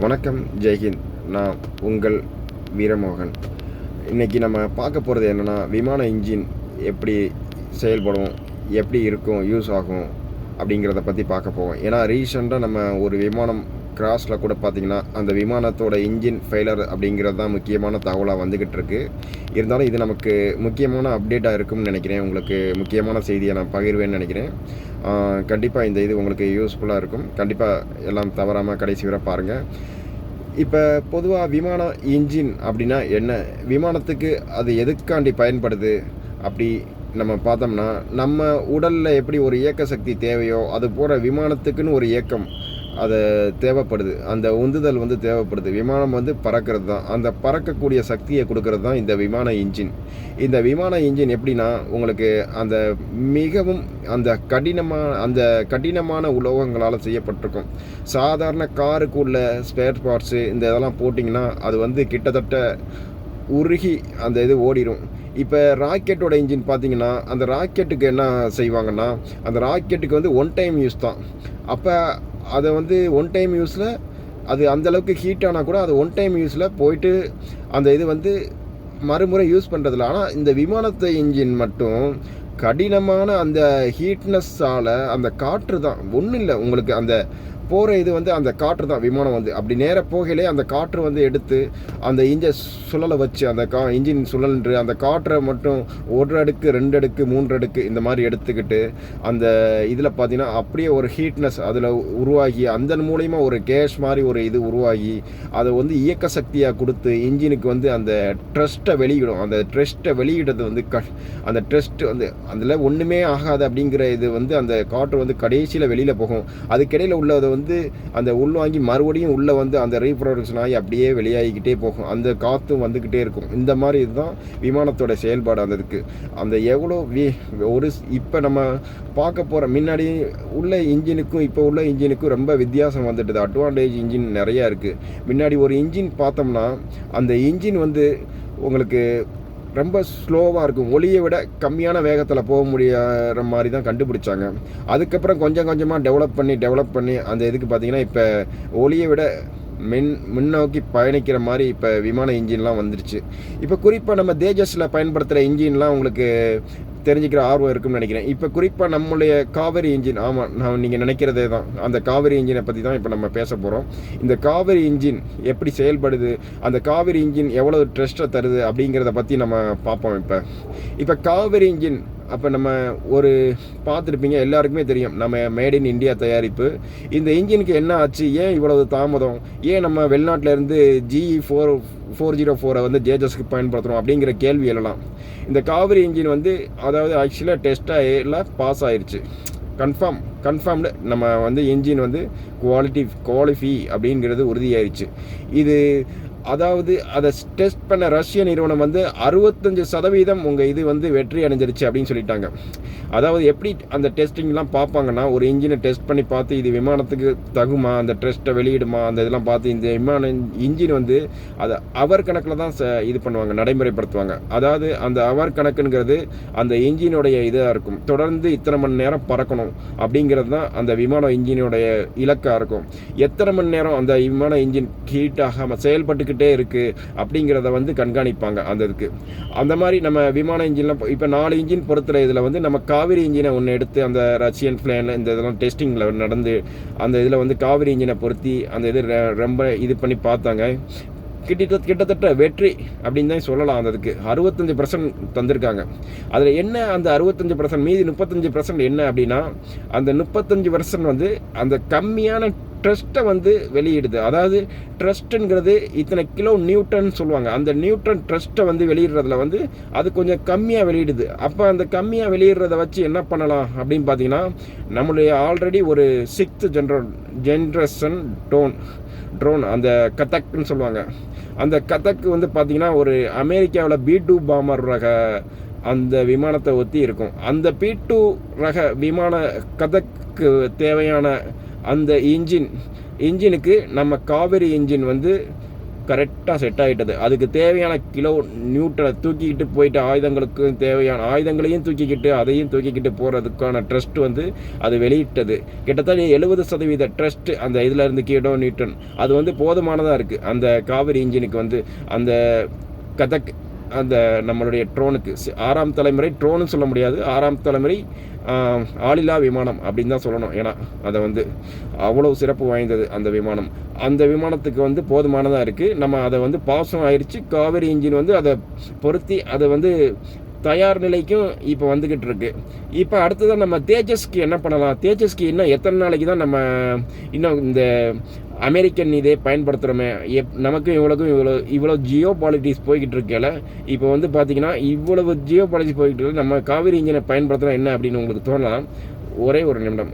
வணக்கம் ஜெய்ஹிந்த் நான் உங்கள் வீரமோகன். இன்றைக்கி நம்ம பார்க்க போகிறது என்னென்னா விமான இன்ஜின் எப்படி செயல்படும் எப்படி இருக்கும் யூஸ் ஆகும் அப்படிங்கிறத பற்றி பார்க்க போவோம். ஏன்னா ரீசெண்டாக நம்ம ஒரு விமானம் கிராஸில் கூட பார்த்திங்கன்னா அந்த விமானத்தோட இன்ஜின் ஃபெயிலர் அப்படிங்கிறது தான் முக்கியமான தகவலாக வந்துக்கிட்டு இருக்கு. இருந்தாலும் இது நமக்கு முக்கியமான அப்டேட்டாக இருக்கும்னு நினைக்கிறேன். உங்களுக்கு முக்கியமான செய்தியை நான் பகிர்வேன்னு நினைக்கிறேன். கண்டிப்பாக இந்த இது உங்களுக்கு யூஸ்ஃபுல்லாக இருக்கும். கண்டிப்பாக எல்லாம் தவறாமல் கடைசி வரை பாருங்கள் இப்போ பொதுவாக விமான இன்ஜின் அப்படின்னா என்ன? விமானத்துக்கு அது எதுக்காண்டி பயன்படுது? அப்படி நம்ம பார்த்தோம்னா நம்ம உடலில் எப்படி ஒரு இயக்க சக்தி தேவையோ அது போகிற விமானத்துக்குன்னு ஒரு இயக்கம். அது தேவைப்படுது. அந்த உந்துதல் வந்து தேவைப்படுது. விமானம் வந்து பறக்கிறது தான் அந்த பறக்கக்கூடிய சக்தியை கொடுக்கறது தான் இந்த விமான இன்ஜின் இந்த விமான இன்ஜின் எப்படின்னா உங்களுக்கு அந்த மிகவும் அந்த கடினமான அந்த கடினமான உலோகங்களால் செய்யப்பட்டிருக்கும். சாதாரண காருக்கு உள்ள ஸ்பேர் பார்ட்ஸு இந்த இதெல்லாம் போட்டிங்கன்னா அது வந்து கிட்டத்தட்ட உருகி அந்த இது ஓடிடும் இப்போ ராக்கெட்டோட இன்ஜின் பார்த்தீங்கன்னா அந்த ராக்கெட்டுக்கு என்ன செய்வாங்கன்னா அந்த ராக்கெட்டுக்கு வந்து ஒன் டைம் யூஸ் தான். அப்போ அதை வந்து ஒன் டைம் யூஸில் அது அந்தளவுக்கு ஹீட் ஆனால் கூட அது ஒன் டைம் யூஸில் போயிட்டு அந்த இது வந்து மறுமுறை யூஸ் பண்ணுறதில்ல ஆனால் இந்த விமானத்தை இன்ஜின் மட்டும் கடினமான அந்த ஹீட்னஸ்ஸால் அந்த காற்று தான். ஒன்றும் இல்லை. உங்களுக்கு அந்த போகிற இது வந்து அந்த காற்று தான் விமானம் வந்து. அப்படி நேராக போகையிலே அந்த காற்று வந்து எடுத்து அந்த இன்ஜின் சுழலை வச்சு அந்த கா இன்ஜின் சுழன்று அந்த காற்றை மட்டும் ஒரு அடுக்கு ரெண்டு அடுக்கு மூன்று அடுக்கு இந்த மாதிரி எடுத்துக்கிட்டு அந்த இதில் பார்த்தீங்கன்னா அப்படியே ஒரு ஹீட்னஸ் அதில் உருவாகி அந்த மூலயமா ஒரு கேஷ் மாதிரி ஒரு இது உருவாகி அதை வந்து இயக்க சக்தியாக கொடுத்து இன்ஜினுக்கு வந்து அந்த ட்ரஸ்ட்டை வெளியிடும். அந்த ட்ரெஸ்ட்டை வெளியிடுறது வந்து க அந்த ட்ரெஸ்ட்டு வந்து அதில் ஒன்றுமே ஆகாது அப்படிங்கிற இது வந்து அந்த காற்று வந்து கடைசியில் வெளியில் போகும். அதுக்கிடையில் உள்ளதை வந்து அந்த உள்வாங்கி மறுபடியும் உள்ளே வந்து அந்த ரீப்ரொடக்ஷன் ஆகி அப்படியே வெளியாகிக்கிட்டே போகும். அந்த காற்றும் வந்துக்கிட்டே இருக்கும். இந்த மாதிரி இதுதான் விமானத்தோட செயல்பாடு அந்த இதுக்கு அந்த எவ்வளோ வி ஒரு இப்போ நம்ம பார்க்க போகிற முன்னாடி உள்ள இன்ஜினுக்கும் இப்போ உள்ள இன்ஜினுக்கும் ரொம்ப வித்தியாசம் வந்துட்டுது. அட்வான்டேஜ் இன்ஜின் நிறையா இருக்குது முன்னாடி ஒரு இன்ஜின் பார்த்தோம்னா அந்த இன்ஜின் வந்து உங்களுக்கு ரொம்ப ஸ்லோவாக இருக்கும். ஒளியை விட கம்மியான வேகத்தில் போக முடியாத மாதிரி தான் கண்டுபிடிச்சாங்க. அதுக்கப்புறம் கொஞ்சம் கொஞ்சமாக டெவலப் பண்ணி டெவலப் பண்ணி அந்த இதுக்கு பார்த்தீங்கன்னா இப்போ ஒளியை விட மின் முன்னோக்கி பயணிக்கிற மாதிரி இப்போ விமான இன்ஜின்லாம் வந்துருச்சு. இப்போ குறிப்பாக நம்ம தேஜஸில் பயன்படுத்துகிற இன்ஜின்லாம் உங்களுக்கு தெரிஞ்சுக்கிற ஆர்வம் இருக்குன்னு நினைக்கிறேன். இப்போ குறிப்பாக நம்மளுடைய காவேரி இன்ஜின் ஆமாம் நான் நீங்கள் நினைக்கிறதே தான். அந்த காவேரி இன்ஜினை பற்றி தான் இப்போ நம்ம பேச போகிறோம் இந்த காவேரி இன்ஜின் எப்படி செயல்படுது அந்த காவேரி இன்ஜின் எவ்வளோ ட்ரெஸ்ட்டை தருது அப்படிங்கிறத பற்றி நம்ம பார்ப்போம் இப்போ. இப்போ காவேரி இன்ஜின் அப்போ நம்ம ஒரு பார்த்துருப்பீங்க எல்லாருக்குமே தெரியும். நம்ம மேட் இன் இந்தியா தயாரிப்பு. இந்த இன்ஜினுக்கு என்ன ஆச்சு? ஏன் இவ்வளவு தாமதம்? ஏன் நம்ம வெளிநாட்டிலேருந்து GE four four zero oh ஃபோரை வந்து ஜேஜஸ்க்கு பயன்படுத்துகிறோம் அப்படிங்கிற கேள்வி எழலாம். இந்த காவிரி இன்ஜின் வந்து அதாவது ஆக்சுவலாக டெஸ்ட்டாக பாஸ் ஆயிடுச்சு கன்ஃபார்ம் கன்ஃபார்ம்டு நம்ம வந்து இன்ஜின் வந்து குவாலிட்டி குவாலிஃபி அப்படிங்கிறது உறுதியாயிருச்சு. இது அதாவது அதை டெஸ்ட் பண்ண ரஷ்ய நிறுவனம் வந்து அறுபத்தஞ்சு சதவீதம் உங்கள் இது வந்து வெற்றி அடைஞ்சிருச்சு அப்படின்னு சொல்லிட்டாங்க. அதாவது எப்படி அந்த டெஸ்டிங்லாம் பார்ப்பாங்கன்னா ஒரு இன்ஜினை டெஸ்ட் பண்ணி பார்த்து இது விமானத்துக்கு தகுமா? அந்த டெஸ்ட்டை வெளியிடுமா? அந்த இதெல்லாம் பார்த்து இந்த விமான இன்ஜின் வந்து அதை அவர் கணக்கில் தான் ச இது பண்ணுவாங்க நடைமுறைப்படுத்துவாங்க. அதாவது அந்த அவர் கணக்குங்கிறது அந்த இன்ஜினுடைய இதாக இருக்கும். தொடர்ந்து இத்தனை மணி நேரம் பறக்கணும் அப்படிங்கிறது தான் அந்த விமான இன்ஜினுடைய இலக்காக இருக்கும். எத்தனை மணி நேரம் அந்த விமான இன்ஜின் ஹீட் ஆகாமல் செயல்பட்டு வந்துக்கிட்டே இருக்குது அப்படிங்கிறத வந்து கண்காணிப்பாங்க அந்த இதுக்கு. அந்த மாதிரி நம்ம விமான இன்ஜின்லாம் இப்போ நாலு இன்ஜின் பொறுத்துற இதில் வந்து நம்ம காவிரி இன்ஜினை ஒன்று எடுத்து அந்த ரஷ்யன் பிளேனில் இந்த இதெல்லாம் டெஸ்டிங்கில் நடந்து அந்த இதில் வந்து காவிரி இன்ஜினை பொருத்தி அந்த இது ரொம்ப இது பண்ணி பார்த்தாங்க. கிட்டத்தட்ட கிட்டத்தட்ட வெற்றி அப்படின்னு தான் சொல்லலாம் அந்த அதுக்கு அறுபத்தஞ்சு பர்சன்ட் தந்திருக்காங்க. அதில் என்ன அந்த அறுபத்தஞ்சு பர்சன்ட் மீதி முப்பத்தஞ்சு பர்சன்ட் என்ன அப்படின்னா அந்த முப்பத்தஞ்சு பர்சன்ட் வந்து அந்த கம்மியான ட்ரஸ்ட்டை வந்து வெளியிடுது. அதாவது ட்ரஸ்ட்டுங்கிறது இத்தனை கிலோ நியூட்டன் சொல்லுவாங்க. அந்த நியூட்டன் ட்ரஸ்ட்டை வந்து வெளியிடுறதுல வந்து அது கொஞ்சம் கம்மியாக வெளியிடுது. அப்போ அந்த கம்மியாக வெளியிடுறத வச்சு என்ன பண்ணலாம் அப்படின்னு பார்த்தீங்கன்னா நம்மளுடைய ஆல்ரெடி ஒரு சிக்ஸ்த் ஜென்ரல் ஜென்ரேஷன் டோன் ட்ரோன் அந்த கதக்னு சொல்லுவாங்க. அந்த கதக்கு வந்து பார்த்திங்கன்னா ஒரு அமெரிக்காவில் பி டூ பாமர் ரக அந்த விமானத்தை ஒத்தி இருக்கும். அந்த பி டூ ரக விமான கதக்கு தேவையான அந்த இன்ஜின் இன்ஜினுக்கு நம்ம காவேரி இன்ஜின் வந்து கரெக்டாக செட் ஆகிட்டது அதுக்கு தேவையான கிலோ நியூட்டனை தூக்கிக்கிட்டு போயிட்டு ஆயுதங்களுக்கு தேவையான ஆயுதங்களையும் தூக்கிக்கிட்டு அதையும் தூக்கிக்கிட்டு போகிறதுக்கான ட்ரஸ்ட் வந்து அது வெளியிட்டது. கிட்டத்தட்ட எழுபது சதவீத ட்ரஸ்ட் அந்த இதில் இருந்து கிலோ நியூட்டன் அது வந்து போதுமானதாக இருக்குது அந்த காவிரி இன்ஜினுக்கு வந்து அந்த கதக் அந்த நம்மளுடைய ட்ரோனுக்கு ஆறாம் தலைமுறை ட்ரோன்னு சொல்ல முடியாது. ஆறாம் தலைமுறை ஆளில்லா விமானம் அப்படின்னு தான் சொல்லணும். ஏன்னா அதை வந்து அவ்வளோ சிறப்பு வாய்ந்தது அந்த விமானம். அந்த விமானத்துக்கு வந்து போதுமானதாக இருக்குது நம்ம அதை வந்து பாசம் ஆயிடுச்சு காவேரி இன்ஜின் வந்து அதை பொருத்தி அதை வந்து தயார் நிலைக்கும் இப்போ வந்துக்கிட்டு இருக்கு. இப்போ அடுத்ததான் நம்ம தேஜஸ்க்கு என்ன பண்ணலாம்? தேஜஸ்க்கு இன்னும் எத்தனை நாளைக்கு தான் நம்ம இன்னும் இந்த அமெரிக்கன் இதே பயன்படுத்துகிறோமே எப் நமக்கும் இவ்வளோக்கும் இவ்வளோ இவ்வளோ ஜியோ பாலிட்டிக்ஸ் போய்கிட்டு இருக்கல. இப்போ வந்து பார்த்தீங்கன்னா இவ்வளவு ஜியோ பாலிட்டிக்ஸ் போய்கிட்டு இருக்கு. நம்ம காவிரி இன்ஜினை பயன்படுத்தினா என்ன அப்படின்னு உங்களுக்கு தோணலாம்? ஒரே ஒரு நிமிடம்.